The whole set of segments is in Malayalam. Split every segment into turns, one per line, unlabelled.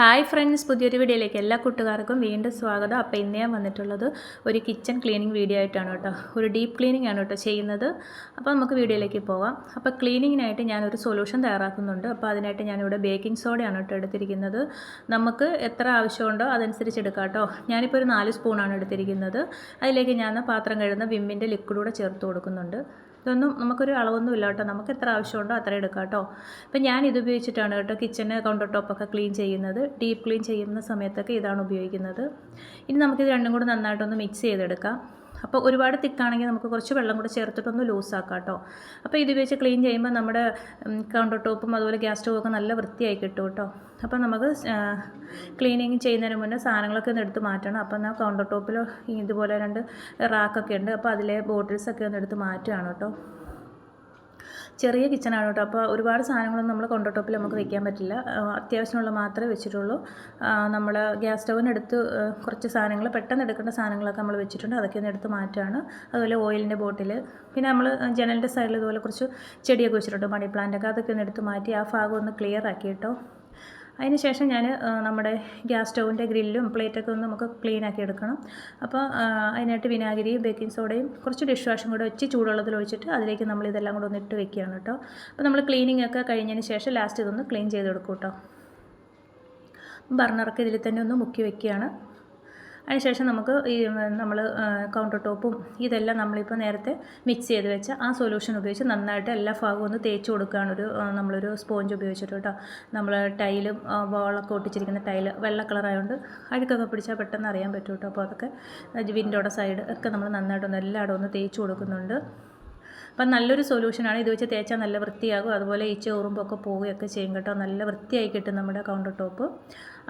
ഹായ് ഫ്രണ്ട്സ് പുതിയൊരു വീഡിയോയിലേക്ക് എല്ലാ കൂട്ടുകാർക്കും വീണ്ടും സ്വാഗതം. അപ്പോൾ ഇന്ന് ഞാൻ വന്നിട്ടുള്ളത് ഒരു കിച്ചൺ ക്ലീനിങ് വീഡിയോ ആയിട്ടാണ് കേട്ടോ. ഒരു ഡീപ്പ് ക്ലീനിങ് ആണ് കേട്ടോ ചെയ്യുന്നത്. അപ്പോൾ നമുക്ക് വീഡിയോയിലേക്ക് പോവാം അപ്പോൾ ക്ലീനിങ്ങിനായിട്ട് ഞാനൊരു സൊല്യൂഷൻ തയ്യാറാക്കുന്നുണ്ട്. അപ്പോൾ അതിനായിട്ട് ഞാനിവിടെ ബേക്കിംഗ് സോഡയാണ് കേട്ടോ എടുത്തിരിക്കുന്നത്. നമുക്ക് എത്ര ആവശ്യമുണ്ടോ അതനുസരിച്ച് എടുക്കാം കേട്ടോ. ഞാനിപ്പോൾ ഒരു നാല് സ്പൂണാണ് എടുത്തിരിക്കുന്നത്. അതിലേക്ക് ഞാൻ പാത്രം കഴുകുന്ന വിമ്മിന്റെ ലിക്വിഡ് കൂടെ ചേർത്ത് കൊടുക്കുന്നുണ്ട്. ഇതൊന്നും നമുക്കൊരു അളവൊന്നും ഇല്ല കേട്ടോ. നമുക്ക് എത്ര ആവശ്യമുണ്ടോ അത്ര എടുക്കാം കേട്ടോ. അപ്പം ഞാൻ ഇത് ഉപയോഗിച്ചിട്ടാണ് കേട്ടോ കിച്ചണ് കൗണ്ടർ ടോപ്പൊക്കെ ക്ലീൻ ചെയ്യുന്നത്. ഡീപ്പ് ക്ലീൻ ചെയ്യുന്ന സമയത്തൊക്കെ ഇതാണ് ഉപയോഗിക്കുന്നത്. ഇനി നമുക്കിത് രണ്ടും കൂടെ നന്നായിട്ടൊന്ന് മിക്സ് ചെയ്തെടുക്കാം. അപ്പോൾ ഒരുപാട് തിക്കാണെങ്കിൽ നമുക്ക് കുറച്ച് വെള്ളം കൂടെ ചേർത്തിട്ടൊന്ന് ലൂസാക്കാം കേട്ടോ അപ്പോൾ ഇത് വെച്ച് ക്ലീൻ ചെയ്യുമ്പോൾ നമ്മുടെ കൗണ്ടർ ടോപ്പും അതുപോലെ ഗ്യാസ് സ്റ്റോവൊക്കെ നല്ല വൃത്തിയായി കിട്ടും കേട്ടോ. അപ്പോൾ നമുക്ക് ക്ലീനിങ് ചെയ്യുന്നതിന് മുന്നേ സാധനങ്ങളൊക്കെ ഒന്ന് എടുത്ത് മാറ്റണം. അപ്പോൾ എന്നാൽ കൗണ്ടർ ടോപ്പിൽ ഇതുപോലെ രണ്ട് റാക്കൊക്കെ ഉണ്ട്. അപ്പോൾ അതിലെ ബോട്ടിൽസൊക്കെ ഒന്ന് എടുത്ത് മാറ്റുകയാണ് കേട്ടോ. ചെറിയ കിച്ചണാണ് കേട്ടോ. അപ്പോൾ ഒരുപാട് സാധനങ്ങളൊന്നും നമ്മൾ കൗണ്ടർ ടോപ്പിൽ നമുക്ക് വെക്കാൻ പറ്റില്ല. അത്യാവശ്യമുള്ള മാത്രമേ വെച്ചിട്ടുള്ളൂ. നമ്മൾ ഗ്യാസ് സ്റ്റൗവിനടുത്ത് കുറച്ച് സാധനങ്ങൾ പെട്ടെന്ന് എടുക്കേണ്ട സാധനങ്ങളൊക്കെ നമ്മൾ വെച്ചിട്ടുണ്ട്. അതൊക്കെ ഒന്ന് എടുത്ത് മാറ്റുകയാണ് അതുപോലെ ഓയിലിന്റെ ബോട്ടിൽ പിന്നെ നമ്മൾ ജനലിന്റെ സൈഡിൽ ഇതുപോലെ കുറച്ച് ചെടിയൊക്കെ വെച്ചിട്ടുണ്ട്. മണി പ്ലാന്റൊക്കെ അതൊക്കെ ഒന്ന് എടുത്ത് മാറ്റി ആ ഭാഗം ഒന്ന് ക്ലിയർ ആക്കി കേട്ടോ. അതിന് ശേഷം ഞാൻ നമ്മുടെ ഗ്യാസ് സ്റ്റൗവിന്റെ ഗ്രില്ലും പ്ലേറ്റൊക്കെ ഒന്ന് നമുക്ക് ക്ലീൻ ആക്കി എടുക്കണം. അപ്പോൾ അതിനായിട്ട് വിനാഗിരിയും ബേക്കിംഗ് സോഡയും കുറച്ച് ഡിഷ് വാഷും കൂടെ വെച്ച് ചൂടുവെള്ളത്തിൽ ഒഴിച്ചിട്ട് അതിലേക്ക് നമ്മൾ ഇതെല്ലാം കൂടെ ഒന്ന് ഇട്ട് വെക്കുകയാണ് കേട്ടോ. അപ്പോൾ നമ്മൾ ക്ലീനിങ് ഒക്കെ കഴിഞ്ഞതിന് ശേഷം ലാസ്റ്റ് ഇതൊന്ന് ക്ലീൻ ചെയ്തെടുക്കും കേട്ടോ. ബർണറൊക്കെ ഇതിൽ തന്നെ ഒന്ന് മുക്കി വെക്കുകയാണ്. അതിനുശേഷം നമുക്ക് ഈ നമ്മൾ കൗണ്ടർ ടോപ്പും ഇതെല്ലാം നമ്മളിപ്പോൾ നേരത്തെ മിക്സ് ചെയ്ത് വെച്ച ആ സൊല്യൂഷൻ ഉപയോഗിച്ച് നന്നായിട്ട് എല്ലാ ഭാഗവും ഒന്ന് തേച്ച് കൊടുക്കുകയാണ് ഒരു നമ്മളൊരു സ്പോഞ്ച് ഉപയോഗിച്ചിട്ട് കേട്ടോ. നമ്മൾ ടൈലും വോളൊക്കെ ഒട്ടിച്ചിരിക്കുന്ന ടൈൽ വെള്ള കളറായതുകൊണ്ട് അഴുക്കൊക്കെ പിടിച്ചാൽ പെട്ടെന്ന് അറിയാൻ പറ്റും കേട്ടോ. അപ്പോൾ അതൊക്കെ വിൻഡോയുടെ സൈഡ് ഒക്കെ നമ്മൾ നന്നായിട്ടൊന്ന് എല്ലായിടവും ഒന്ന് തേച്ച് കൊടുക്കുന്നുണ്ട്. അപ്പം നല്ലൊരു സൊല്യൂഷനാണ് ഇത് വെച്ച് തേച്ചാൽ നല്ല വൃത്തിയാകും. അതുപോലെ ഈ ചോറുമ്പൊക്കെ പോവുകയൊക്കെ ചെയ്യും കേട്ടോ. നല്ല വൃത്തിയായി കിട്ടും നമ്മുടെ കൗണ്ടർ ടോപ്പ്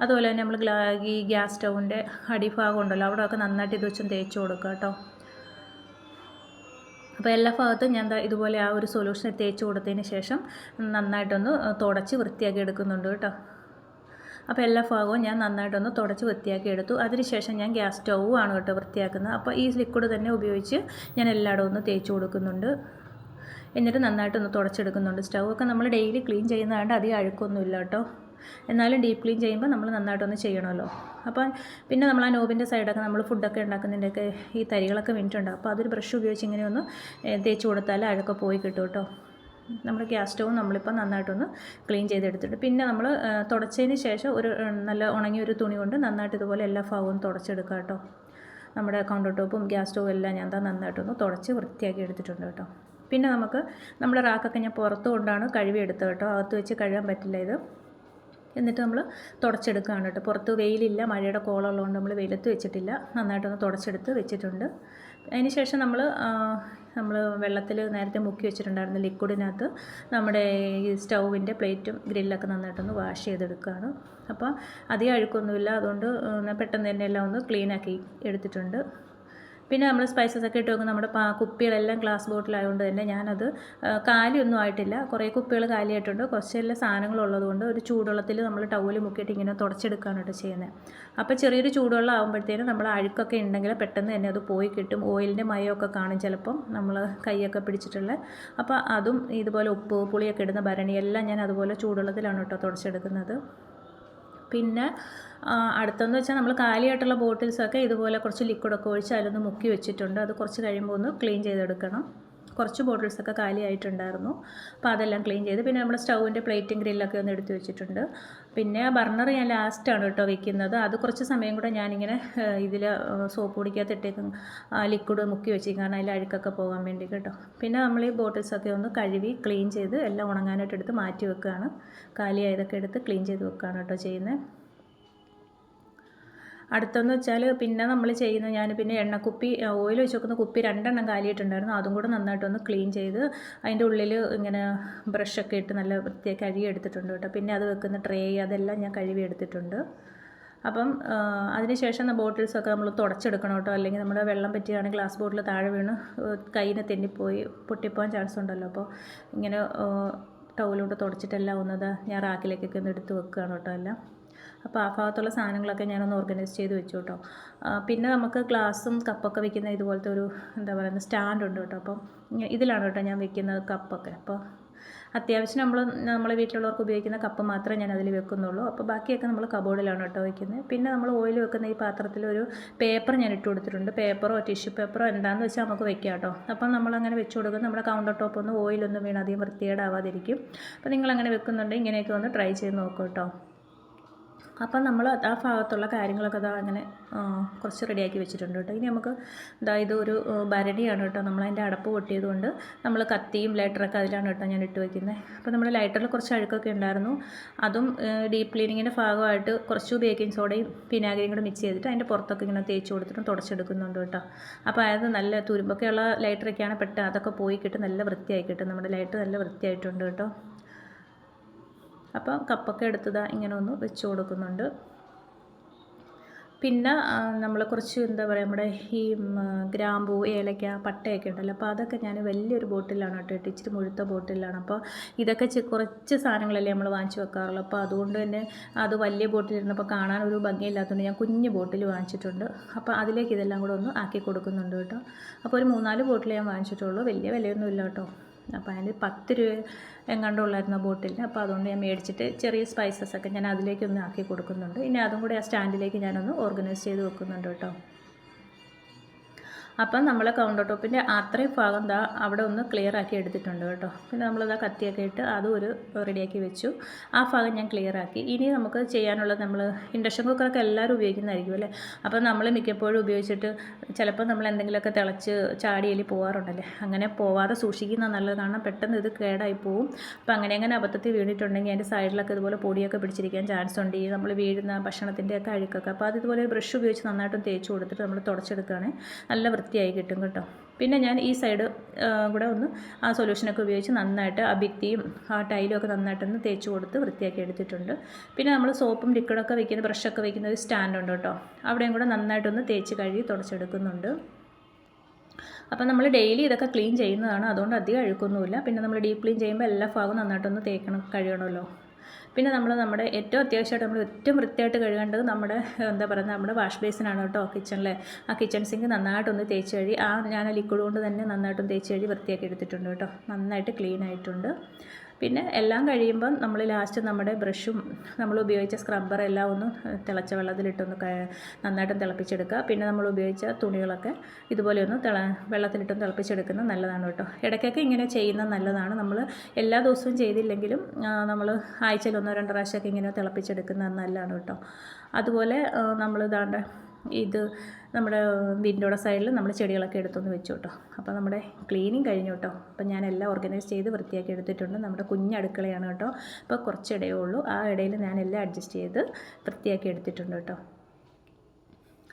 അതുപോലെ തന്നെ നമ്മൾ ഗ്ലാ ഈ ഗ്യാസ് സ്റ്റൗവിന്റെ അടിഭാഗം ഉണ്ടല്ലോ അവിടെയൊക്കെ നന്നായിട്ട് ഇത് വെച്ചും തേച്ച് കൊടുക്കുക കേട്ടോ. അപ്പോൾ എല്ലാ ഭാഗത്തും ഞാൻ ഇതുപോലെ ആ ഒരു സൊല്യൂഷൻ തേച്ച് കൊടുത്തതിന് ശേഷം നന്നായിട്ടൊന്ന് തുടച്ച് വൃത്തിയാക്കി എടുക്കുന്നുണ്ട് കേട്ടോ. അപ്പോൾ എല്ലാ ഭാഗവും ഞാൻ നന്നായിട്ടൊന്ന് തുടച്ച് വൃത്തിയാക്കി എടുത്തു. അതിനുശേഷം ഞാൻ ഗ്യാസ് സ്റ്റൗവാണ് കേട്ടോ വൃത്തിയാക്കുന്നത്. അപ്പോൾ ഈ ലിക്വിഡ് തന്നെ ഉപയോഗിച്ച് ഞാൻ എല്ലായിടവും ഒന്ന് തേച്ച് കൊടുക്കുന്നുണ്ട്. എന്നിട്ട് നന്നായിട്ടൊന്ന് തുടച്ചെടുക്കുന്നുണ്ട്. സ്റ്റൗ ഒക്കെ നമ്മൾ ഡെയിലി ക്ലീൻ ചെയ്യുന്നതുകൊണ്ട് അധികം അഴുക്കൊന്നുമില്ല കേട്ടോ. എന്നാലും ഡീപ്പ് ക്ലീൻ ചെയ്യുമ്പോൾ നമ്മൾ നന്നായിട്ടൊന്ന് ചെയ്യണമല്ലോ. അപ്പോൾ പിന്നെ നമ്മൾ ആ നോബിന്റെ സൈഡൊക്കെ നമ്മൾ ഫുഡൊക്കെ ഉണ്ടാക്കുന്നതിന്റെയൊക്കെ ഈ തരികളൊക്കെ വീണിട്ടുണ്ട് അപ്പോൾ അതൊരു ബ്രഷ് ഉപയോഗിച്ച് ഇങ്ങനെ ഒന്ന് തേച്ച് കൊടുത്താൽ അഴുക്കെ പോയി കിട്ടും കേട്ടോ. നമ്മുടെ ഗ്യാസ് സ്റ്റവും നമ്മളിപ്പോൾ നന്നായിട്ടൊന്ന് ക്ലീൻ ചെയ്തെടുത്തിട്ട് പിന്നെ നമ്മൾ തുടച്ചതിന് ശേഷം ഒരു നല്ല ഉണങ്ങിയ ഒരു തുണി കൊണ്ട് നന്നായിട്ട് ഇതുപോലെ എല്ലാ ഭാഗവും തുടച്ചെടുക്കുക കേട്ടോ. നമ്മുടെ കൗണ്ടർ ടോപ്പും ഗ്യാസ് സ്റ്റവും എല്ലാം ഞാൻ താ നന്നായിട്ടൊന്ന് തുടച്ച് വൃത്തിയാക്കി എടുത്തിട്ടുണ്ട് കേട്ടോ. പിന്നെ നമുക്ക് നമ്മുടെ റാക്കൊക്കെ ഞാൻ പുറത്ത് കൊണ്ടാണ് കഴുകി എടുത്തത് കേട്ടോ. അകത്ത് വെച്ച് കഴുകാൻ പറ്റില്ല ഇത്. എന്നിട്ട് നമ്മൾ തുടച്ചെടുക്കുകയാണ് കേട്ടോ. പുറത്ത് വെയിലില്ല മഴയുടെ കോളുള്ളതുകൊണ്ട് നമ്മൾ വെയിലത്ത് വെച്ചിട്ടില്ല. നന്നായിട്ടൊന്ന് തുടച്ചെടുത്ത് വെച്ചിട്ടുണ്ട്. അതിന് ശേഷം നമ്മൾ നമ്മൾ വെള്ളത്തിൽ നേരത്തെ മുക്കി വെച്ചിട്ടുണ്ടായിരുന്ന ലിക്വിഡിനകത്ത് നമ്മുടെ ഈ സ്റ്റൗവിന്റെ പ്ലേറ്റും ഗ്രില്ലൊക്കെ നന്നായിട്ടൊന്ന് വാഷ് ചെയ്തെടുക്കുകയാണ്. അപ്പോൾ അധികം അഴുക്കൊന്നുമില്ല. അതുകൊണ്ട് പെട്ടെന്ന് തന്നെ എല്ലാം ഒന്ന് ക്ലീനാക്കി എടുത്തിട്ടുണ്ട്. പിന്നെ നമ്മൾ സ്പൈസസ് ഒക്കെ ഇട്ട് വെക്കും നമ്മുടെ കുപ്പികളെല്ലാം ഗ്ലാസ് ബോട്ടിലായതുകൊണ്ട് തന്നെ ഞാനത് കാലിയൊന്നും ആയിട്ടില്ല. കുറേ കുപ്പികൾ കാലിയായിട്ടുണ്ട്. കുറച്ചെല്ലാം സാധനങ്ങളുള്ളതുകൊണ്ട് ഒരു ചൂടുവെള്ളത്തിൽ നമ്മൾ ടവൽ മുക്കിയിട്ട് ഇങ്ങനെ തുടച്ചെടുക്കുകയാണ് കേട്ടോ ചെയ്യുന്നത് അപ്പോൾ ചെറിയൊരു ചൂടുവെള്ളം ആകുമ്പോഴത്തേനും നമ്മൾ അഴുക്കൊക്കെ ഉണ്ടെങ്കിൽ പെട്ടെന്ന് തന്നെ അത് പോയി കിട്ടും. ഓയിലിന്റെ മയമൊക്കെ കാണും ചിലപ്പം നമ്മൾ കൈയൊക്കെ പിടിച്ചിട്ടുള്ള. അപ്പോൾ അതും ഇതുപോലെ ഉപ്പ് പുളിയൊക്കെ ഇടുന്ന ഭരണിയെല്ലാം ഞാൻ അതുപോലെ ചൂടുവെള്ളത്തിലാണ് കേട്ടോ തുടച്ചെടുക്കുന്നത്. പിന്നെ അടുത്തെന്ന് വെച്ചാൽ നമ്മൾ കാലിയായിട്ടുള്ള ബോട്ടിൽസൊക്കെ ഇതുപോലെ കുറച്ച് ലിക്വിഡൊക്കെ ഒഴിച്ച് അതിലൊന്ന് മുക്കി വെച്ചിട്ടുണ്ട്. അത് കുറച്ച് കഴിയുമ്പോൾ ഒന്ന് ക്ലീൻ ചെയ്തെടുക്കണം. കുറച്ച് ബോട്ടിൽസൊക്കെ കാലിയായിട്ടുണ്ടായിരുന്നു. അപ്പോൾ അതെല്ലാം ക്ലീൻ ചെയ്ത് പിന്നെ നമ്മൾ സ്റ്റൗവിന്റെ പ്ലേറ്റും ഗ്രില്ലൊക്കെ ഒന്ന് എടുത്തു വെച്ചിട്ടുണ്ട്. പിന്നെ ബർണർ ഞാൻ ലാസ്റ്റാണ് കേട്ടോ വെക്കുന്നത്. അത് കുറച്ച് സമയം കൂടെ ഞാനിങ്ങനെ ഇതിൽ സോപ്പ് പൊടിക്കകത്ത് ഇട്ടേക്കും ലിക്വിഡ് മുക്കി വെച്ചേക്കും കാരണം അതിൽ അഴുക്കൊക്കെ പോകാൻ വേണ്ടി കേട്ടോ. പിന്നെ നമ്മൾ ഈ ബോട്ടിൽസൊക്കെ ഒന്ന് കഴുകി ക്ലീൻ ചെയ്ത് എല്ലാം ഉണങ്ങാനായിട്ട് എടുത്ത് മാറ്റി വെക്കുകയാണ് കാലിയായതൊക്കെ എടുത്ത് ക്ലീൻ ചെയ്ത് വെക്കുകയാണ് കേട്ടോ ചെയ്യുന്നത്. അടുത്തെന്ന് വെച്ചാൽ പിന്നെ നമ്മൾ ചെയ്യുന്ന ഞാൻ പിന്നെ എണ്ണക്കുപ്പി ഓയിൽ വെച്ച് വെക്കുന്ന കുപ്പി രണ്ടെണ്ണം കാലിയിട്ടുണ്ടായിരുന്നു. അതും കൂടെ നന്നായിട്ടൊന്ന് ക്ലീൻ ചെയ്ത് അതിന്റെ ഉള്ളിൽ ഇങ്ങനെ ബ്രഷൊക്കെ ഇട്ട് നല്ല വൃത്തിയായി കഴുകി എടുത്തിട്ടുണ്ട് കേട്ടോ. പിന്നെ അത് വെക്കുന്ന ട്രേ അതെല്ലാം ഞാൻ കഴുകി എടുത്തിട്ടുണ്ട് അപ്പം അതിനുശേഷം ബോട്ടിൽസൊക്കെ നമ്മൾ തുടച്ചെടുക്കണം കേട്ടോ. അല്ലെങ്കിൽ നമ്മുടെ വെള്ളം പറ്റിയാണെങ്കിൽ ഗ്ലാസ് ബോട്ടിൽ താഴെ വീണ് കയ്യിന് തെന്നിപ്പോയി പൊട്ടിപ്പോകാൻ ചാൻസ് ഉണ്ടല്ലോ. അപ്പോൾ ഇങ്ങനെ ടൗലോട്ട് തുടച്ചിട്ടെല്ലാം ഒന്നത് ഞാൻ റാക്കിലേക്കൊക്കെ ഒന്ന് എടുത്ത് വെക്കുകയാണ് കേട്ടോ എല്ലാം. അപ്പോൾ ആ ഭാഗത്തുള്ള സാധനങ്ങളൊക്കെ ഞാനൊന്ന് ഓർഗനൈസ് ചെയ്ത് വെച്ചു കേട്ടോ. പിന്നെ നമുക്ക് ഗ്ലാസും കപ്പൊക്കെ വെക്കുന്ന ഇതുപോലത്തെ ഒരു എന്താ പറയുക സ്റ്റാൻഡ് ഉണ്ട് കേട്ടോ. അപ്പം ഇതിലാണ് കേട്ടോ ഞാൻ വെക്കുന്നത് കപ്പൊക്കെ അപ്പോൾ അത്യാവശ്യം നമ്മൾ നമ്മൾ വീട്ടിലുള്ളവർക്ക് ഉപയോഗിക്കുന്ന കപ്പ് മാത്രമേ ഞാൻ അതിൽ വെക്കുന്നുള്ളൂ. അപ്പോൾ ബാക്കിയൊക്കെ നമ്മൾ കബോർഡിലാണ് കേട്ടോ വയ്ക്കുന്നത് പിന്നെ നമ്മൾ ഓയിൽ വെക്കുന്ന ഈ പാത്രത്തിൽ ഒരു പേപ്പർ ഞാൻ ഇട്ട് കൊടുത്തിട്ടുണ്ട്. പേപ്പറോ ടിഷ്യൂ പേപ്പറോ എന്താണെന്ന് വെച്ചാൽ നമുക്ക് വെക്കാം കേട്ടോ. അപ്പം നമ്മളങ്ങനെ വെച്ച് കൊടുക്കും. നമ്മുടെ കൗണ്ടർ ടോപ്പ് ഓയിലൊന്നും വീണ് അധികം വൃത്തികേടാവാതിരിക്കും. അപ്പോൾ നിങ്ങളങ്ങനെ വെക്കുന്നുണ്ടെങ്കിൽ ഇങ്ങനെയൊക്കെ ഒന്ന് ട്രൈ ചെയ്ത് നോക്കൂ കേട്ടോ. അപ്പം നമ്മൾ ആ ഭാഗത്തുള്ള കാര്യങ്ങളൊക്കെ ഇതാ അങ്ങനെ കുറച്ച് റെഡിയാക്കി വെച്ചിട്ടുണ്ട് കേട്ടോ. ഇനി നമുക്ക് ഇതാ ഇത് ഒരു ഭരണിയാണ് കേട്ടോ. നമ്മളതിന്റെ അടപ്പ് പൊട്ടിയത് കൊണ്ട് നമ്മൾ കത്തിയും ലൈറ്ററൊക്കെ അതിലാണ് കേട്ടോ ഞാൻ ഇട്ട് വയ്ക്കുന്നത് അപ്പോൾ നമ്മുടെ ലൈറ്ററിൽ കുറച്ച് അഴുക്കൊക്കെ ഉണ്ടായിരുന്നു. അതും ഡീപ്പ് ക്ലീനിങ്ങിന്റെ ഭാഗമായിട്ട് കുറച്ച് ബേക്കിംഗ് സോഡയും വിനാഗിരിയും കൂടെ മിക്സ് ചെയ്തിട്ട് അതിന്റെ പുറത്തൊക്കെ ഇങ്ങനെ തേച്ച് കൊടുത്തിട്ട് തുടച്ചെടുക്കുന്നുണ്ട് കേട്ടോ. അപ്പോൾ അതായത് നല്ല തുരുമ്പൊക്കെയുള്ള ലൈറ്ററൊക്കെയാണ് പെട്ടെന്ന് അതൊക്കെ പോയി കിട്ടും നല്ല വൃത്തിയായി കിട്ടും. നമ്മുടെ ലൈറ്റ് നല്ല വൃത്തിയായിട്ടുണ്ട് കേട്ടോ. അപ്പോൾ കപ്പൊക്കെ എടുത്തതാ ഇങ്ങനെ ഒന്ന് വെച്ച് കൊടുക്കുന്നുണ്ട്. പിന്നെ നമ്മൾ കുറച്ച് എന്താ പറയുക നമ്മുടെ ഈ ഗ്രാമ്പൂ ഏലക്ക പട്ടയൊക്കെ ഉണ്ടല്ലോ അപ്പോൾ അതൊക്കെ ഞാൻ വലിയൊരു ബോട്ടിലാണ് കേട്ടോ ഇച്ചിരി മുഴുത്ത ബോട്ടിലാണ്. അപ്പോൾ ഇതൊക്കെ കുറച്ച് സാധനങ്ങളല്ലേ നമ്മൾ വാങ്ങിച്ച് വെക്കാറുള്ളൂ. അപ്പോൾ അതുകൊണ്ട് തന്നെ അത് വലിയ ബോട്ടിലിരുന്നപ്പോൾ കാണാൻ ഒരു ഭംഗിയില്ലാത്തതുകൊണ്ട് ഞാൻ കുഞ്ഞ് ബോട്ടിൽ വാങ്ങിച്ചിട്ടുണ്ട്. അപ്പോൾ അതിലേക്ക് ഇതെല്ലാം കൂടെ ഒന്ന് ആക്കി കൊടുക്കുന്നുണ്ട് കേട്ടോ. അപ്പോൾ ഒരു മൂന്നാൽ ബോട്ടിൽ ഞാൻ വാങ്ങിച്ചിട്ടുള്ളൂ. വലിയ വിലയൊന്നുമില്ല കേട്ടോ. അപ്പോൾ അതിൽ പത്ത് രൂപ ആ ബോട്ടിലിന്. അപ്പോൾ അതുകൊണ്ട് ഞാൻ മേടിച്ചിട്ട് ചെറിയ സ്പൈസസ് ഒക്കെ ഞാൻ അതിലേക്കൊന്ന് ആക്കി കൊടുക്കുന്നുണ്ട്. ഇനി അതും കൂടി ആ സ്റ്റാൻഡിലേക്ക് ഞാനൊന്ന് ഓർഗനൈസ് ചെയ്ത് വെക്കുന്നുണ്ട് കേട്ടോ. അപ്പം നമ്മൾ കൗണ്ടർ ടോപ്പിന്റെ അത്രയും ഭാഗം ദാ അവിടെ ഒന്ന് ക്ലിയർ ആക്കി എടുത്തിട്ടുണ്ട് കേട്ടോ. പിന്നെ നമ്മളിതാ കത്തിയൊക്കെ ഇട്ട് അതും ഒരു റെഡിയാക്കി വെച്ചു. ആ ഭാഗം ഞാൻ ക്ലിയർ ആക്കി. ഇനി നമുക്ക് ചെയ്യാനുള്ളത് നമ്മൾ ഇൻഡക്ഷൻ കുക്കറൊക്കെ എല്ലാവരും ഉപയോഗിക്കുന്നതായിരിക്കും അല്ലേ? അപ്പം നമ്മൾ മിക്കപ്പോഴും ഉപയോഗിച്ചിട്ട് ചിലപ്പോൾ നമ്മൾ എന്തെങ്കിലുമൊക്കെ തിളച്ച് ചാടിയലി പോകാറുണ്ടല്ലേ അങ്ങനെ പോവാതെ സൂക്ഷിക്കുന്ന നല്ലത് കാരണം പെട്ടെന്ന് ഇത് കേടായി പോവും. അപ്പോൾ അങ്ങനെ അങ്ങനെ അബദ്ധത്തിൽ വീണിട്ടുണ്ടെങ്കിൽ അതിന്റെ സൈഡിലൊക്കെ ഇതുപോലെ പൊടിയൊക്കെ പിടിച്ചിരിക്കാൻ ചാൻസ് ഉണ്ട്. ഈ നമ്മൾ വീഴുന്ന ഭക്ഷണത്തിന്റെയൊക്കെ അഴുക്കൊക്കെ. അപ്പോൾ അത് ഇതുപോലെ ഒരു ബ്രഷ് ഉപയോഗിച്ച് നന്നായിട്ടും തേച്ച് കൊടുത്തിട്ട് നമ്മൾ തുടച്ചെടുക്കുകയാണെങ്കിൽ നല്ല വൃത്തിയായി കിട്ടും കേട്ടോ. പിന്നെ ഞാൻ ഈ സൈഡ് കൂടെ ഒന്ന് ആ സൊല്യൂഷനൊക്കെ ഉപയോഗിച്ച് നന്നായിട്ട് ആ ഭിത്തിയും ആ ടൈലും ഒക്കെ നന്നായിട്ടൊന്ന് തേച്ച് കൊടുത്ത് വൃത്തിയാക്കി എടുത്തിട്ടുണ്ട്. പിന്നെ നമ്മൾ സോപ്പും ലിക്വിഡൊക്കെ വയ്ക്കുന്ന ബ്രഷൊക്കെ വയ്ക്കുന്ന ഒരു സ്റ്റാൻഡ് ഉണ്ട് കേട്ടോ. അവിടെയും കൂടെ നന്നായിട്ടൊന്ന് തേച്ച് കഴുകി തുടച്ചെടുക്കുന്നുണ്ട്. അപ്പം നമ്മൾ ഡെയിലി ഇതൊക്കെ ക്ലീൻ ചെയ്യുന്നതാണ്. അതുകൊണ്ട് അധികം അഴുക്കൊന്നുമില്ല. പിന്നെ നമ്മൾ ഡീപ്പ് ക്ലീൻ ചെയ്യുമ്പോൾ എല്ലാ ഭാഗവും നന്നായിട്ടൊന്ന് തേക്കണം കഴുകണമല്ലോ. പിന്നെ നമ്മൾ നമ്മുടെ ഏറ്റവും അത്യാവശ്യമായിട്ട് നമ്മൾ ഏറ്റവും വൃത്തിയായിട്ട് കഴുകേണ്ടത് നമ്മുടെ എന്താ പറയുക നമ്മുടെ വാഷ് ബേസിനാണ് കേട്ടോ കിച്ചണിലെ. ആ കിച്ചൺ സിങ്ക് നന്നായിട്ടൊന്ന് തേച്ച് കഴുകി ആ ഞാൻ ലിക്വിഡ് കൊണ്ട് തന്നെ നന്നായിട്ടൊന്ന് തേച്ച് കഴുകി വൃത്തിയാക്കി എടുത്തിട്ടുണ്ട് കേട്ടോ. നന്നായിട്ട് ക്ലീൻ ആയിട്ടുണ്ട്. പിന്നെ എല്ലാം കഴിയുമ്പം നമ്മൾ ലാസ്റ്റ് നമ്മുടെ ബ്രഷും നമ്മൾ ഉപയോഗിച്ച സ്ക്രബ്ബർ എല്ലാം ഒന്ന് തിളച്ച വെള്ളത്തിലിട്ടൊന്ന് നന്നായിട്ട് തിളപ്പിച്ചെടുക്കുക. പിന്നെ നമ്മൾ ഉപയോഗിച്ച തുണികളൊക്കെ ഇതുപോലെ ഒന്ന് തിള വെള്ളത്തിലിട്ടൊന്ന് തിളപ്പിച്ചെടുക്കുന്നത് നല്ലതാണ് കേട്ടോ. ഇടയ്ക്കൊക്കെ ഇങ്ങനെ ചെയ്യുന്നത് നല്ലതാണ്. നമ്മൾ എല്ലാ ദിവസവും ചെയ്തില്ലെങ്കിലും നമ്മൾ ആഴ്ചയിൽ ഒന്നോ രണ്ടോ പ്രാവശ്യമൊക്കെ ഇങ്ങനെ തിളപ്പിച്ചെടുക്കുന്നത് നല്ലതാണ് കേട്ടോ. അതുപോലെ നമ്മൾ ഇതാണ്ട് ഇത് നമ്മുടെ വിൻഡോയുടെ സൈഡിൽ നമ്മൾ ചെടികളൊക്കെ എടുത്തൊന്ന് വെച്ചു കേട്ടോ. അപ്പോൾ നമ്മുടെ ക്ലീനിങ് കഴിഞ്ഞു കേട്ടോ. അപ്പോൾ ഞാൻ എല്ലാം ഓർഗനൈസ് ചെയ്ത് വൃത്തിയാക്കി എടുത്തിട്ടുണ്ട്. നമ്മുടെ കുഞ്ഞ് അടുക്കളയാണ് കേട്ടോ. അപ്പോൾ കുറച്ച് ഇടയേ ഉള്ളൂ. ആ ഇടയിൽ ഞാൻ എല്ലാം അഡ്ജസ്റ്റ് ചെയ്ത് വൃത്തിയാക്കി എടുത്തിട്ടുണ്ട് കേട്ടോ.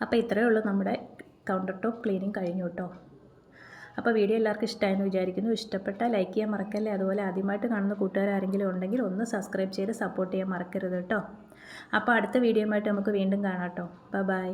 അപ്പോൾ ഇത്രയേ ഉള്ളൂ നമ്മുടെ കൗണ്ടർ ടോപ്പ് ക്ലീനിങ് കഴിഞ്ഞു കേട്ടോ. അപ്പോൾ വീഡിയോ എല്ലാവർക്കും ഇഷ്ടമായെന്ന് വിചാരിക്കുന്നു. ഇഷ്ടപ്പെട്ട ലൈക്ക് ചെയ്യാൻ മറക്കല്ലേ? അതുപോലെ ആദ്യമായിട്ട് കാണുന്ന കൂട്ടുകാർ ആരെങ്കിലും ഉണ്ടെങ്കിൽ ഒന്ന് സബ്സ്ക്രൈബ് ചെയ്ത് സപ്പോർട്ട് ചെയ്യാൻ മറക്കരുത് കേട്ടോ. അപ്പോൾ അടുത്ത വീഡിയോയുമായിട്ട് നമുക്ക് വീണ്ടും കാണാം കേട്ടോ. ബൈ